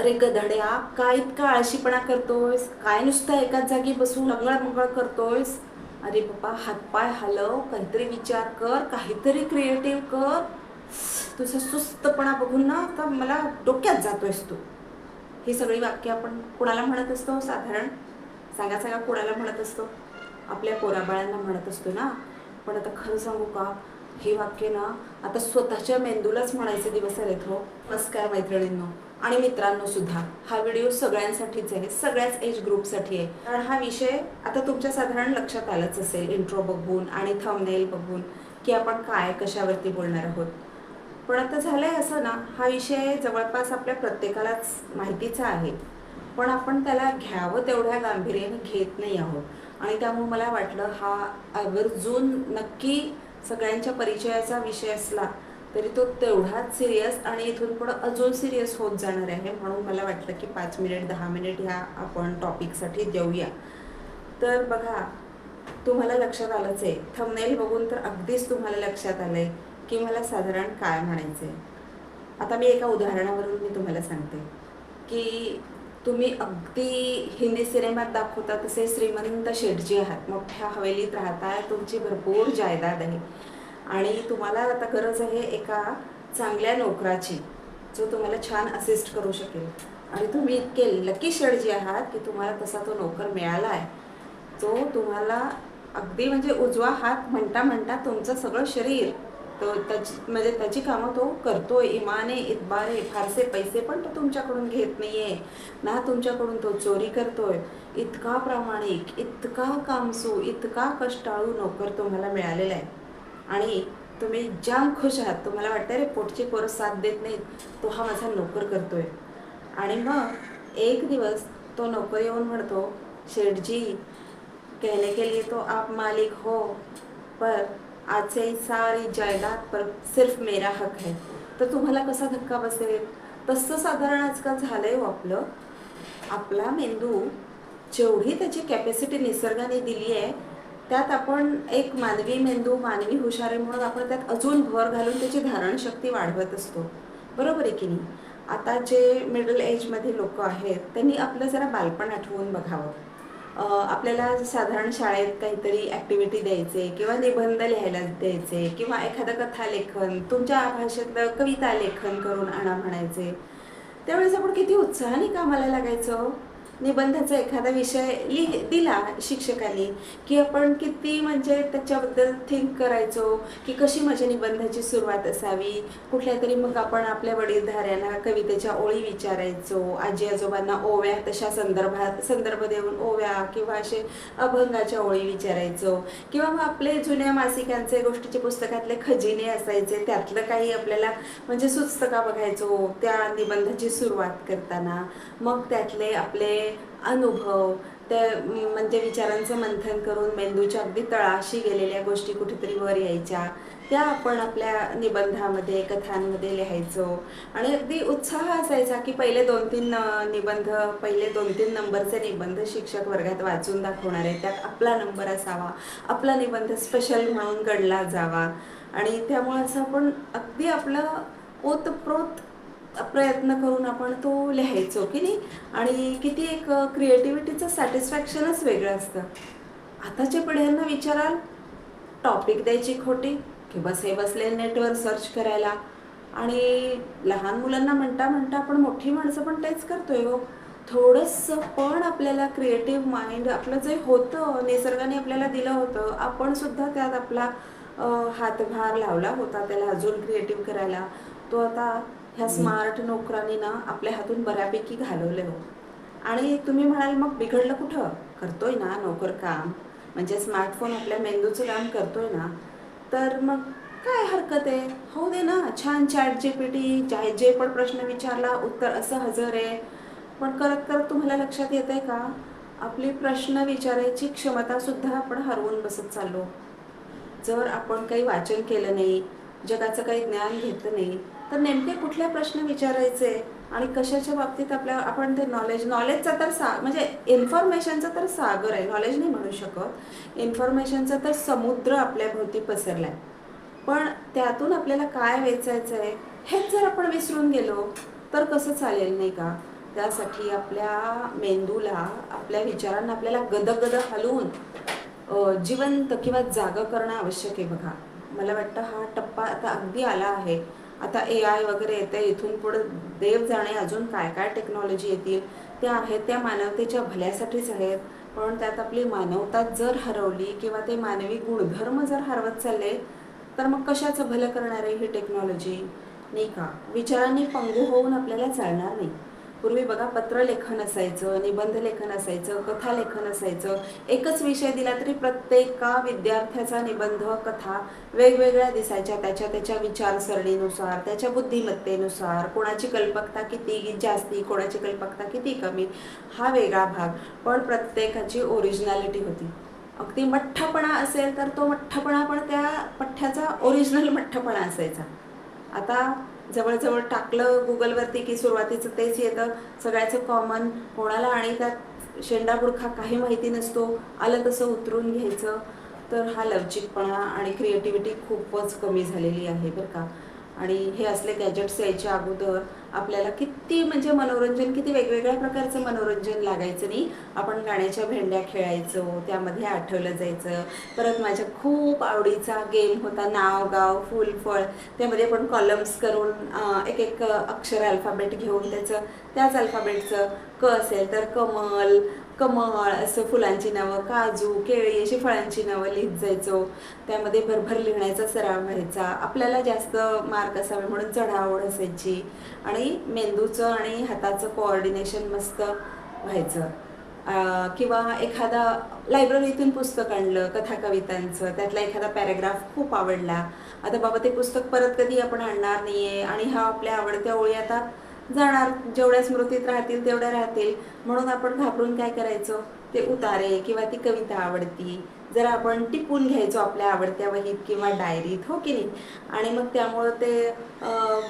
अरे गधड्या काय इतका आळशीपणा करतोयस? काय नुसतं एकाच जागी बसून लंगळ मंगळ करतोयस? अरे बाबा हातपाय हलव काहीतरी विचार कर काहीतरी क्रिएटिव्ह कर. तुझा सुस्तपणा बघून ना आता मला डोक्यात जातोयस तू. ही सगळी वाक्य आपण कुणाला म्हणत असतो? साधारण सांगा सांगा कुणाला म्हणत असतो? आपल्या पोराबाळांना म्हणत असतो ना. पण आता खरं सांगू का? ही वाक्य ना आता स्वतःच्या मेंदूलाच म्हणायचे दिवस आलेत हो. नमस्कार मैत्रिणींनो आणि मित्रांनो सुद्धा. हा व्हिडिओ सगळ्यांसाठीच आहे सगळ्याच एज ग्रुपसाठी आहे. कारण हा विषय आता तुमच्या साधारण लक्षात आलाच असेल इंट्रो बघून आणि थंबनेल बघून की आपण काय कशावरती बोलणार आहोत. पण आता झालंय असं ना हा विषय जवळपास आपल्या प्रत्येकालाच माहितीचा आहे. पण आपण त्याला घ्यावं तेवढ्या गांभीर्याने घेत नाही आहोत. आणि त्यामुळे मला वाटलं हा आवर्जून नक्की सगळ्यांच्या परिचयाचा विषय असला तरी तो तेवढाच सिरियस आणि इथून पुढं अजून सिरियस होत जाणार आहे म्हणून मला वाटलं की पाच मिनिट दहा मिनिट ह्या आपण टॉपिकसाठी देऊया. तर बघा तुम्हाला लक्षात आलंच आहे थंबनेल बघून तर अगदीच तुम्हाला लक्षात आलं आहे की मला साधारण काय म्हणायचं आहे आता मी एका उदाहरणावरून मी तुम्हाला सांगते की तुम्ही अगदी हिंदी सिनेमात दाखवता तसे श्रीमंत शेटजी आहात. मोठ्या हवेलीत राहताय तुमची भरपूर जायदाद आहे. आणि तुम्हाला आता गरज आहे एका चांगल्या नोकराची जो तुम्हाला छान असिस्ट करू शकेल. आणि तुम्ही इतके लकी शेडजी आहात की तुम्हाला तसा तो नोकर मिळाला आहे जो तुम्हाला अगदी म्हणजे उजवा हात म्हणता म्हणता तुमचं सगळं शरीर तो त्याची म्हणजे त्याची कामं तो करतोय. इमाने इतबारे फारसे पैसे पण तो तुमच्याकडून घेत नाहीये. ना तुमच्याकडून तो चोरी करतोय. इतका प्रामाणिक इतका कामसू इतका कष्टाळू नोकर तुम्हाला मिळालेला आहे. आणि तुम्ही जाम खुश आहात. तुम्हाला वाटतं रे पोटची पोरं साथ देत नाहीत. तो हा माझा नोकर करतोय. आणि मग एक दिवस तो नोकर येऊन म्हणतो शेठजी कहने के लिए तो आप मालिक हो पर आजचे सारी जायदाद पर सिर्फ मेरा हक है. तर तुम्हाला कसा धक्का बसेल? तसं साधारण आजकाल झालं आहे हो आपलं. आपला मेंदू जेवढी त्याची कॅपॅसिटी निसर्गाने दिली आहे त्यात आपण एक मानवी मेंदू मानवी हुशार आहे म्हणून आपण त्यात अजून भर घालून त्याची धारणशक्ती वाढवत असतो. बरोबर आहे की नाही? आता जे मिडल एजमध्ये लोक आहेत त्यांनी आपलं जरा बालपण आठवून बघावं. आपल्याला साधारण शाळेत काहीतरी ॲक्टिव्हिटी द्यायचे किंवा निबंध लिहायला द्यायचे किंवा एखादं कथा लेखन तुमच्या भाषेतलं कविता लेखन करून आणा म्हणायचे. त्यावेळेस आपण किती उत्साहाने कामाला लागायचो? निबंधाचा एखादा विषय लिह दिला शिक्षकांनी की आपण किती म्हणजे त्याच्याबद्दल थिंक करायचो की कशी माझ्या निबंधाची सुरुवात असावी कुठल्या तरी मग आपण आपल्या वडीलधाऱ्यांना कवितेच्या ओळी विचारायचो आजी आजोबांना ओव्या तशा संदर्भात संदर्भ देऊन ओव्या किंवा असे अभंगाच्या ओळी विचारायचो किंवा मग आपले जुन्या मासिकांचे गोष्टीचे पुस्तकातले खजिने असायचे त्यातलं काही आपल्याला म्हणजे सुचतं का बघायचो त्या निबंधाची सुरुवात करताना. मग त्यातले आपले अनुभव त्या म्हणजे विचारांचं मंथन करून मेंदूच्या अगदी तळाशी गेलेल्या गोष्टी कुठेतरी वर यायच्या. त्या आपण आपल्या निबंधामध्ये कथांमध्ये लिहायचो. आणि अगदी उत्साह असायचा की पहिले दोन तीन निबंध पहिले दोन तीन नंबरचे निबंध शिक्षक वर्गात वाचून दाखवणार आहे त्यात आपला नंबर असावा आपला निबंध स्पेशल म्हणून गडला जावा. आणि त्यामुळे असं आपण अगदी आपलं ओतप्रोत प्रयत्न करून आपण तो लिहायचो की नाही? आणि किती एक क्रिएटिव्हिटीचं सॅटिस्फॅक्शनच वेगळं असतं. आताच्या पिढ्यांना विचाराल टॉपिक द्यायची खोटी की बस हे बसले नेटवर सर्च करायला. आणि लहान मुलांना म्हणता म्हणता आपण मोठी माणसं पण तेच करतोय हो. थोडंसं पण आपल्याला क्रिएटिव्ह माइंड आपलं जे होतं निसर्गाने आपल्याला दिलं होतं आपण सुद्धा त्यात आपला हातभार लावला होता त्याला अजून क्रिएटिव्ह करायला. तो आता ह्या स्मार्ट नोकरांनी ना आपल्या हातून बऱ्यापैकी घालवले हो. आणि तुम्ही म्हणाल मग बिघडलं कुठं? करतोय ना नोकर काम. म्हणजे स्मार्टफोन आपल्या मेंदूचं काम करतोय ना. तर मग काय हरकत आहे? हो दे ना. छान चॅट जे पी टी जे जे पण प्रश्न विचारला उत्तर असं हजर आहे. पण करत करत तुम्हाला लक्षात येत आहे का? आपली प्रश्न विचारायची क्षमतासुद्धा आपण हरवून बसत चाललो. जर आपण काही वाचन केलं नाही जगाचं काही ज्ञान घेतलं नाही तर नेमके कुठले प्रश्न विचारायचे आणि कशाच्या बाबतीत आपल्या आपण ते नॉलेज नॉलेजचा तर सा म्हणजे इन्फॉर्मेशनचा तर सागर आहे. नॉलेज नाही म्हणू शकत. इन्फॉर्मेशनचा तर समुद्र आपल्या भोवती पसरला आहे पण त्यातून आपल्याला काय वेचायचं आहे हेच जर आपण विसरून गेलो तर कसं चालेल नाही का? त्यासाठी आपल्या मेंदूला आपल्या विचारांना आपल्याला गदगद हलवून जिवंत किंवा जागं करणं आवश्यक आहे बघा. मला वाटतं हा टप्पा आता अगदी आला आहे. आता ए आय वगैरे येते इथून पुढं देव जाणे अजून काय काय टेक्नॉलॉजी येतील त्या आहेत त्या मानवतेच्या भल्यासाठीच आहेत. पण त्यात आपली मानवता जर हरवली किंवा ते मानवी गुणधर्म जर हरवत चालले तर मग कशाचं भलं करणार आहे ही टेक्नॉलॉजी नाही का? विचारांनी पंगू होऊन आपल्याला चालणार नाही. पूर्वी बघा पत्रलेखन असायचं निबंध लेखन असायचं कथा लेखन असायचं. एकच विषय दिला तरी प्रत्येका विद्यार्थ्याचा निबंध कथा वेगवेगळ्या दिसायच्या. त्याच्या त्याच्या विचारसरणीनुसार त्याच्या बुद्धिमत्तेनुसार कोणाची कल्पकता किती जास्ती कोणाची कल्पकता किती कमी हा वेगळा भाग. पण प्रत्येकाची ओरिजिनॅलिटी होती. अगदी मठ्ठपणा असेल तर तो मठ्ठपणा पण त्या पठ्ठ्याचा ओरिजिनल मठ्ठपणा असायचा. आता जवळजवळ टाकलं गुगलवरती की सुरुवातीचं तेच येतं. सगळ्याचं कॉमन कोणाला आणि त्यात शेंडा बुडखा काही माहिती नसतो. आलं तसं उतरून घ्यायचं. तर हा लवचिकपणा आणि क्रिएटिव्हिटी खूपच कमी झालेली आहे बरं का. आणि हे असले गॅजेट्स यायच्या अगोदर आपल्याला किती म्हणजे मनोरंजन किती वेगवेगळ्या प्रकारचं मनोरंजन लागायचं नाही. आपण गाण्याच्या भेंड्या खेळायचो त्यामध्ये आठवलं जायचं. परत माझ्या खूप आवडीचा गेम होता नाव गाव फुल फळ त्यामध्ये आपण कॉलम्स करून एक एक अक्षर अल्फाबेट घेऊन त्याचं त्याच अल्फाबेटचं क असेल तर कमल कमळ असं फुलांची नावं काजू केळी अशी फळांची नावं लिहित जायचो. त्यामध्ये भरभर लिहिण्याचा सराव व्हायचा. आपल्याला जास्त मार्क असावे म्हणून चढाओढ असायची. आणि मेंदूचं आणि हाताचं कोऑर्डिनेशन मस्त व्हायचं. किंवा एखादा लायब्ररीतून पुस्तक आणलं कथा कवितांचं त्यातला एखादा पॅरेग्राफ खूप आवडला. आता बाबा ते पुस्तक परत कधी आपण आणणार नाही आहे आणि हा आपल्या आवडत्या ओळी आता जाणार. जेवढ्या स्मृतीत राहतील तेवढ्या राहतील. म्हणून आपण घाबरून काय करायचं? ते उतारे किंवा ती कविता आवडती. जर आपण टिपून घ्यायचो आपल्या आवडत्या वहीत किंवा डायरीत हो की नाही? आणि मग त्यामुळं ते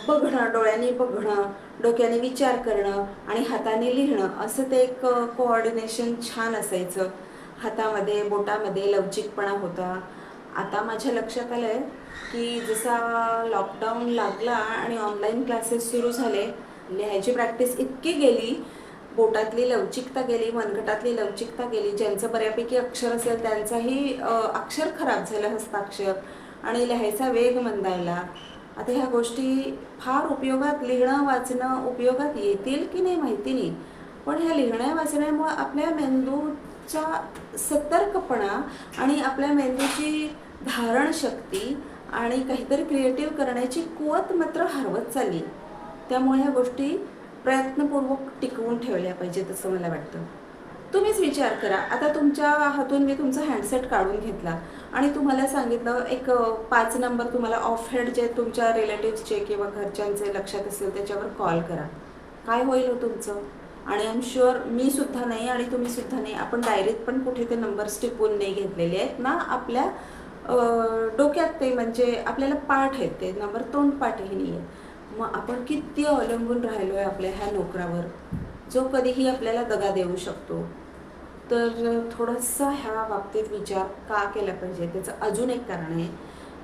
बघणं डोळ्यांनी बघणं डोक्याने विचार करणं आणि हाताने लिहिणं असं ते एक कोऑर्डिनेशन छान असायचं. हातामध्ये बोटामध्ये लवचिकपणा होता. आता माझ्या लक्षात आलं आहे की जसा लॉकडाऊन लागला आणि ऑनलाईन क्लासेस सुरू झाले लिहायची प्रॅक्टिस इतकी गेली बोटातली लवचिकता गेली मनगटातली लवचिकता गेली ज्यांचं बऱ्यापैकी अक्षर असेल त्यांचाही अक्षर खराब झालं हस्ताक्षर आणि लिहायचा वेग मंदायला. आता ह्या गोष्टी फार उपयोगात लिहिणं वाचणं उपयोगात येतील की नाही माहिती नाही. पण ह्या लिहिण्या वाचण्यामुळं आपल्या मेंदूचा सतर्कपणा आणि आपल्या मेंदूची धारणशक्ती आणि काहीतरी क्रिएटिव्ह करण्याची कुवत मात्र हरवत चालली. त्यामुळे ह्या गोष्टी प्रयत्नपूर्वक टिकवून ठेवल्या पाहिजेत असं मला वाटतं. तुम्हीच विचार करा. आता तुमच्या हातून मी तुमचा हँडसेट काढून घेतला आणि तुम्हाला सांगितलं एक पाच नंबर तुम्हाला ऑफ हेड जे तुमच्या रिलेटिव्सचे किंवा घरच्यांचे लक्षात असेल त्याच्यावर कॉल करा. काय होईल हो तुमचं? आणि आय एम शुअर मी सुद्धा नाही आणि तुम्ही सुद्धा नाही. आपण डायरीत पण कुठे ते नंबर्स टिपून नाही घेतलेले आहेत ना आपल्या डोक्यात ते म्हणजे आपल्याला पाठ आहेत ते. नंबर तोंड पाठही नाही आहेत. मग आपण किती अवलंबून राहिलो आहे आपल्या ह्या नोकरावर? जो कधीही आपल्याला दगा देऊ शकतो. तर थोडंसं ह्या बाबतीत विचार का केला पाहिजे? त्याचं अजून एक कारण आहे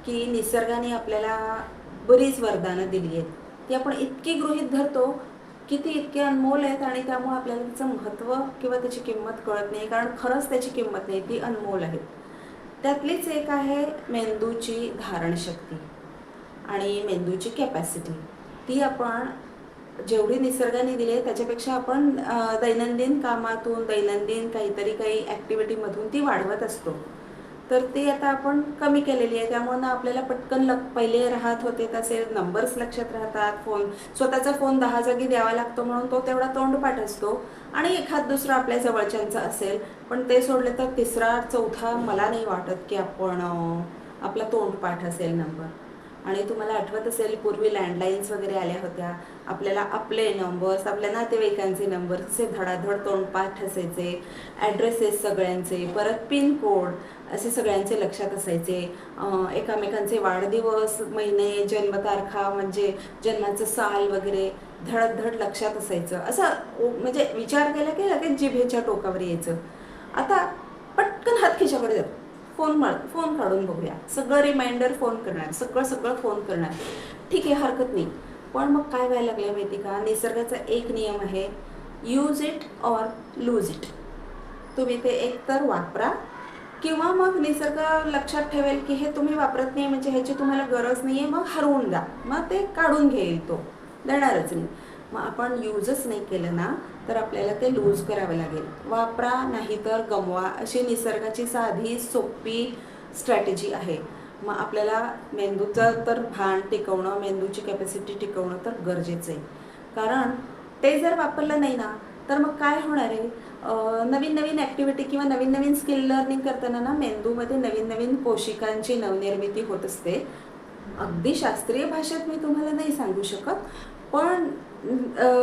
की निसर्गाने आपल्याला बरीच वरदानं दिली आहेत. ती आपण इतकी गृहीत धरतो की ती इतके अनमोल आहेत आणि त्यामुळे आपल्याला त्याचं महत्त्व किंवा त्याची किंमत कळत नाही. कारण खरंच त्याची किंमत नाही ती अनमोल आहे त्यातलीच एक आहे मेंदूची धारणशक्ती आणि मेंदूची कॅपॅसिटी ती आपण जेवढी निसर्गाने दिली आहे त्याच्यापेक्षा आपण दैनंदिन कामातून दैनंदिन काहीतरी काही ॲक्टिव्हिटीमधून ती वाढवत असतो. तर ती आता आपण कमी केलेली आहे. त्यामुळे ना आपल्याला पटकन लक पहिले राहत होते तसे नंबर्स लक्षात राहतात. फोन स्वतःचा फोन दहा जागी द्यावा लागतो म्हणून तो तेवढा तोंडपाठ असतो. आणि एखाद दुसरा आपल्या जवळच्यांचा असेल पण ते सोडले तर तिसरा चौथा मला नाही वाटत की आपण आपला तोंडपाठ असेल नंबर आणि तुम्हाला आठवत असेल पूर्वी लँडलाईन्स वगैरे आल्या होत्या. आपल्याला आपले नंबर्स आपल्या नातेवाईकांचे नंबर्स असे धडाधड तोंडपाठ असायचे ॲड्रेसेस सगळ्यांचे परत पिन कोड असे सगळ्यांचे लक्षात असायचे. एकामेकांचे वाढदिवस महिने जन्मतारखा म्हणजे जन्माचं साल वगैरे धडधड लक्षात असायचं. असं म्हणजे विचार केला की लगेच जिभेच्या टोकावर यायचं. आता पटकन हात खिशाकडे जातो. फोन मळ फोन काढून बघूया. सगळं रिमाइंडर फोन करणार सगळं सगळं फोन करणार. ठीक आहे हरकत नाही. पण मग काय व्हायला लागलं माहिती का? निसर्गाचा एक नियम आहे use it or lose it तुम्ही ते एकतर वापरा किंवा मग निसर्ग लक्षात ठेवेल की हे तुम्ही वापरत नाही म्हणजे ह्याची तुम्हाला गरज नाही आहे मग हरवून जा. मग ते काढून घेईल तो. देणारच नाही. मग आपण यूजच नाही केलं ना तर आपल्याला ते लूज करावे लागेल. वापरा नाहीतर गमवा. अशी निसर्गाची साधी सोपी स्ट्रॅटेजी आहे. मग आपल्याला मेंदूचं तर भान टिकवणं मेंदूची कॅपॅसिटी टिकवणं तर गरजेचं आहे. कारण ते जर वापरलं नाही ना तर मग काय होणार आहे? नवीन नवीन ॲक्टिव्हिटी किंवा नवीन नवीन स्किल लर्निंग करताना ना मेंदूमध्ये नवीन नवीन पोषिकांची नवनिर्मिती होत असते. अगदी शास्त्रीय भाषेत मी तुम्हाला नाही सांगू शकत पण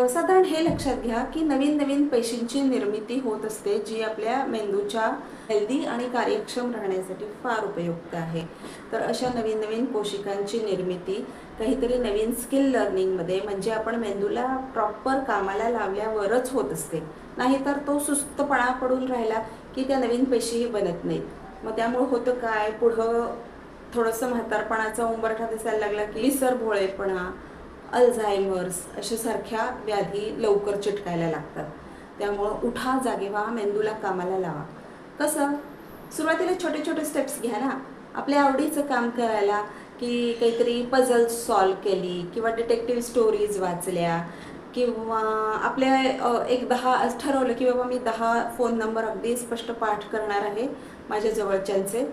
साधारण हे लक्षात घ्या की नवीन नवीन पेशींची निर्मिती होत असते जी आपल्या मेंदूच्या हेल्दी आणि कार्यक्षम राहण्यासाठी फार उपयुक्त आहे. तर अशा नवीन नवीन कोशिकांची निर्मिती काहीतरी नवीन स्किल लर्निंगमध्ये म्हणजे आपण मेंदूला प्रॉपर कामाला लावल्यावरच होत असते. नाहीतर तो सुस्तपणा पडून राहिला की त्या नवीन पेशीही बनत नाहीत. मग त्यामुळं होतं काय? पुढं थोडंसं म्हातारपणाचा उंबरठा दिसायला लागला की सर भोळेपणा अल्झायमर्स अशासारख्या व्याधी लवकर चिटकायला लागतात. त्यामुळं उठा जागे व्हा मेंदूला कामाला लावा. कसं? सुरुवातीला छोटे छोटे स्टेप्स घ्या ना. आपल्या आवडीचं काम करायला की काहीतरी पझल सॉल्व केली किंवा डिटेक्टिव्ह स्टोरीज वाचल्या किंवा आपल्या एक दहा ठरवलं की बाबा मी दहा फोन नंबर अगदी स्पष्ट पाठ करणार आहे माझ्या जवळच्यांचे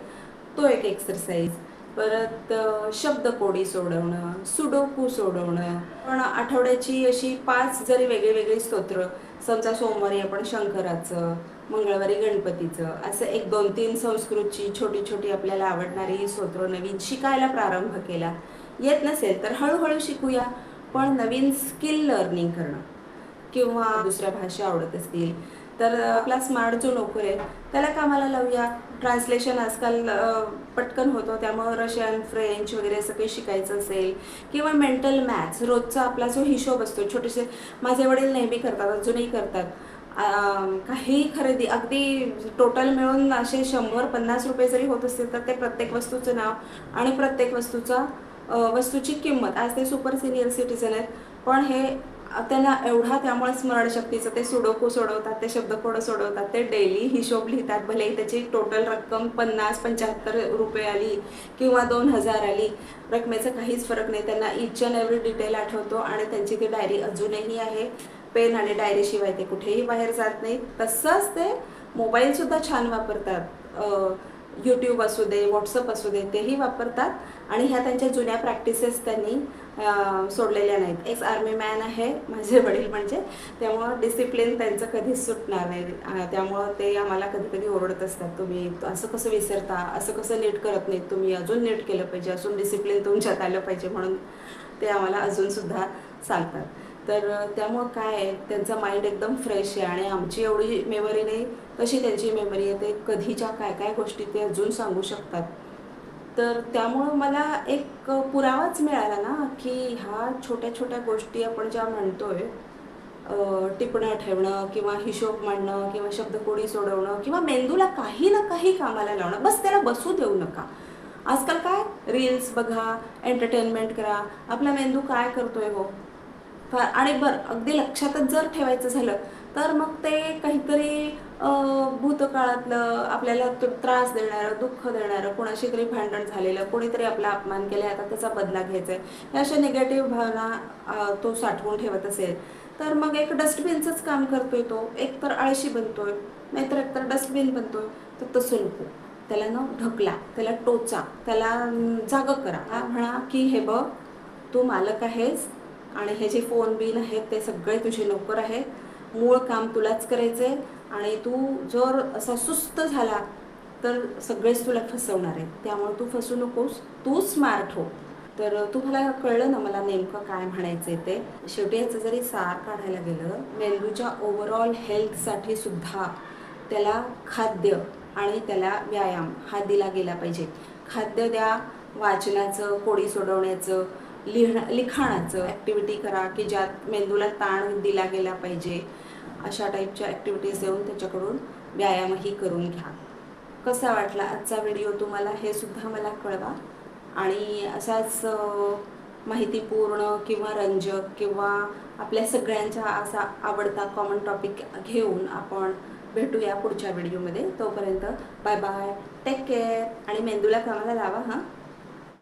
तो एक एक्सरसाइज परत शब्दकोडी सोडवणं सुडोकू सोडवणं. पण आठवड्याची अशी पाच जरी वेगळी वेगळी स्तोत्र समजा सोमवारी आपण शंकराचं मंगळवारी गणपतीचं असं एक दोन तीन संस्कृतची छोटी छोटी आपल्याला आवडणारी स्तोत्र नवीन शिकायला प्रारंभ केला. येत नसेल तर हळूहळू शिकूया पण नवीन स्किल लर्निंग करणं किंवा दुसऱ्या भाषा आवडत असतील तर आपला स्मार्ट जो नोकर आहे त्याला कामाला लावूया. ट्रान्सलेशन आजकाल पटकन होतं हो, त्यामुळं रशियन फ्रेंच वगैरे असं काही शिकायचं असेल किंवा मेंटल मॅथ्स रोजचा आपला जो हिशोब असतो छोटेसे माझे वडील नेहमी करतात अजूनही करतात. काही खरेदी अगदी टोटल मिळून असे शंभर पन्नास रुपये जरी होत असतील तर ते प्रत्येक वस्तूचं नाव आणि प्रत्येक वस्तूचा वस्तूची किंमत. आज ते सुपर सिनियर सिटीजन आहेत पण हे त्यांना एवढा त्यामुळे स्मरणशक्तीचं ते सुडोकू सोडवतात ते शब्दकोड सोडवतात ते डेली हिशोब लिहितात. भलेही त्याची टोटल रक्कम पन्नास पंच्याहत्तर रुपये आली किंवा दोन हजार आली रकमेचा काहीच फरक नाही. त्यांना इच अँड एव्हरी डिटेल आठवतो आणि त्यांची ती डायरी अजूनही आहे. पेन आणि डायरीशिवाय ते कुठेही बाहेर जात नाही. तसंच ते मोबाईलसुद्धा छान वापरतात. यूट्यूब असू दे व्हॉट्सअप असू दे तेही वापरतात. आणि ह्या त्यांच्या जुन्या प्रॅक्टिसेस त्यांनी सोडलेल्या नाहीत. एक आर्मी मॅन आहे माझे वडील म्हणजे. त्यामुळं डिसिप्लिन त्यांचं कधीच सुटणार नाही. त्यामुळं ते आम्हाला कधी कधी ओरडत असतात. तुम्ही असं कसं विसरता? असं कसं नीट करत नाहीत? तुम्ही अजून नीट केलं पाहिजे. अजून डिसिप्लिन तुमच्यात आलं पाहिजे म्हणून ते आम्हाला अजूनसुद्धा सांगतात. तर त्यामुळं काय आहे? त्यांचा माइंड एकदम फ्रेश आहे आणि आमची एवढी मेमरी नाही. तशी त्यांची मेमरी आहे? ते कधीच्या काय काय गोष्टी ते अजून सांगू शकतात? तर त्यामुळं मला एक पुरावाच मिळाला ना की ह्या छोट्या छोट्या गोष्टी आपण ज्या म्हणतोय अ, टिपणं ठेवणं किंवा हिशोब मांडणं किंवा शब्दकोडी सोडवणं किंवा मेंदूला काही ना काही कामाला लावणं बस त्याला बसू देऊ नका. आजकाल काय? रील्स बघा एंटरटेनमेंट करा. आपला मेंदू काय करतोय हो? फार आणि बरं अगदी लक्षातच जर ठेवायचं झालं तर मग ते काहीतरी भूतकाळातलं आपल्याला त्रास देणारं दुःख देणारं कोणाशी तरी भांडण झालेलं कोणीतरी आपला अपमान केला आता त्याचा बदला घ्यायचा आहे ह्या अशा निगेटिव्ह भावना तो साठवून ठेवत असेल तर मग एक डस्टबिनचंच काम करतोय तो. एक तर आळशी बनतोय नाहीतर एकतर डस्टबिन बनतोय तर तसं नको. त्याला न ढकला त्याला टोचा त्याला जाग जागं करा. म्हणा की हे बघ तू मालक आहेस आणि हे जे फोन बिन आहेत ते सगळे तुझे नोकर आहेत. मूळ काम तुलाच करायचं आहे आणि तू जर असा सुस्त झाला तर सगळेच तुला फसवणार आहेत. त्यामुळे तू फसू नकोस तू स्मार्ट हो. तर तुम्हाला कळलं ना मला नेमकं काय म्हणायचं आहे ते? शेवटी याचं जरी सार काढायला गेलं मेंदूच्या ओव्हरऑल हेल्थसाठी सुद्धा त्याला खाद्य आणि त्याला व्यायाम हा दिला गेला पाहिजे. खाद्य द्या वाचनाचं कोडी सोडवण्याचं लिहिण लिखाणाचं ॲक्टिव्हिटी करा की ज्यात मेंदूला ताण दिला गेला पाहिजे अशा टाईपच्या ॲक्टिव्हिटीज देऊन त्याच्याकडून व्यायामही करून घ्या. कसा वाटला आजचा व्हिडिओ तुम्हाला? हे सुद्धा मला कळवा. आणि असाच माहितीपूर्ण किंवा रंजक किंवा आपल्या सगळ्यांचा असा आवडता कॉमन टॉपिक घेऊन आपण भेटूया पुढच्या व्हिडिओमध्ये तोपर्यंत बाय बाय टेक केअर आणि मेंदूला कामाला लावा हां.